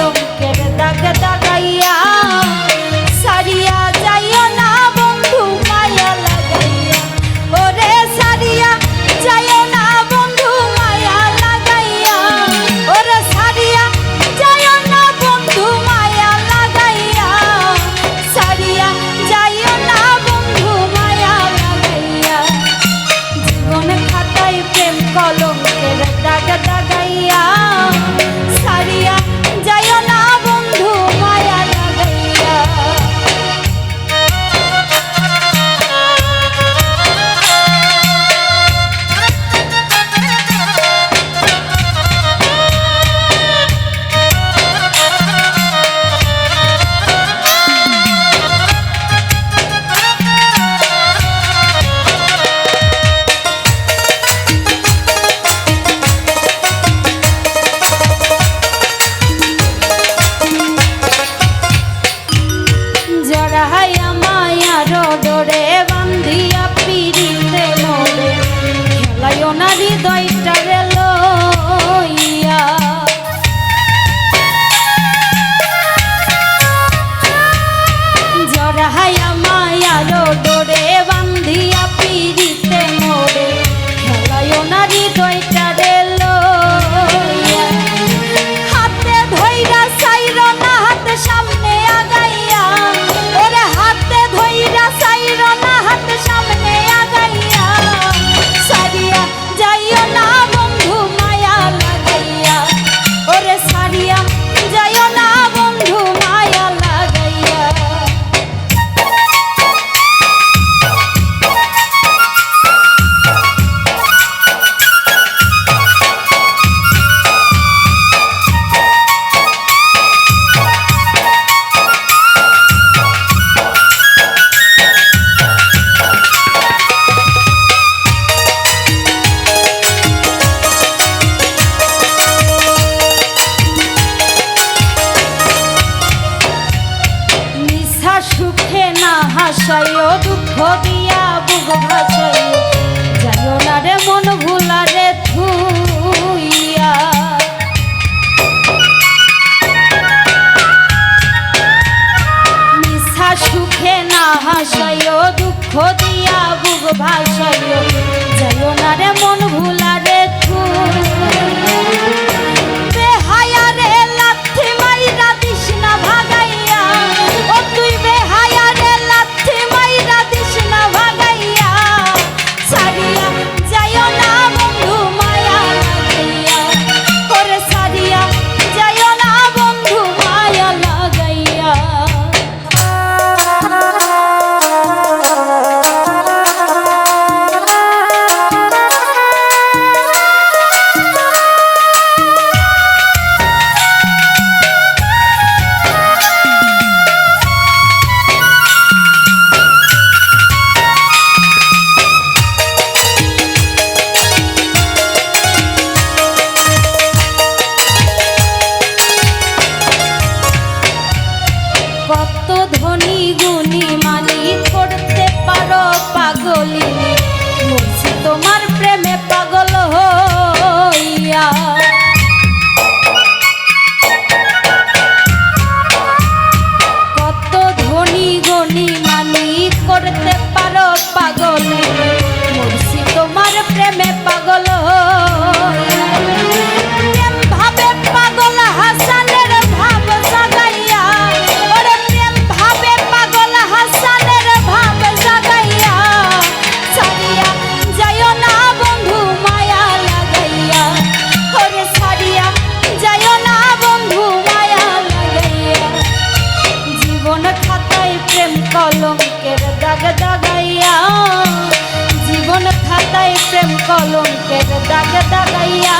কলঙ্কের দাগ দাগাইয়া মায়ার বান্ধিয়া পিড়িতে মোরে, খেলাইও না হৃদয়টারে লইয়া। জড়াইয়া মায়ার ডোরে বান্ধিয়া পিড়িতে মোরে, খেলাইও না হৃদয়টারে হাসাইও দুঃখ দিয়া বুক ভাসাইও যাইও না রে মন ভুলা রে থুইয়া মিশা সুখে না হাসাইও দুঃখ দিয়া বুক ভাসাইও কত ধনী গুণী মালিক করতে পারো পাগলি মরছি তোমার প্রেমে পাগল হইয়া। কত ধনী গণী মালিক করতে পারো পাগলি মরছি তোমার প্রেমে খাতায় প্রেম কলঙ্কের দাগ দাগাইয়া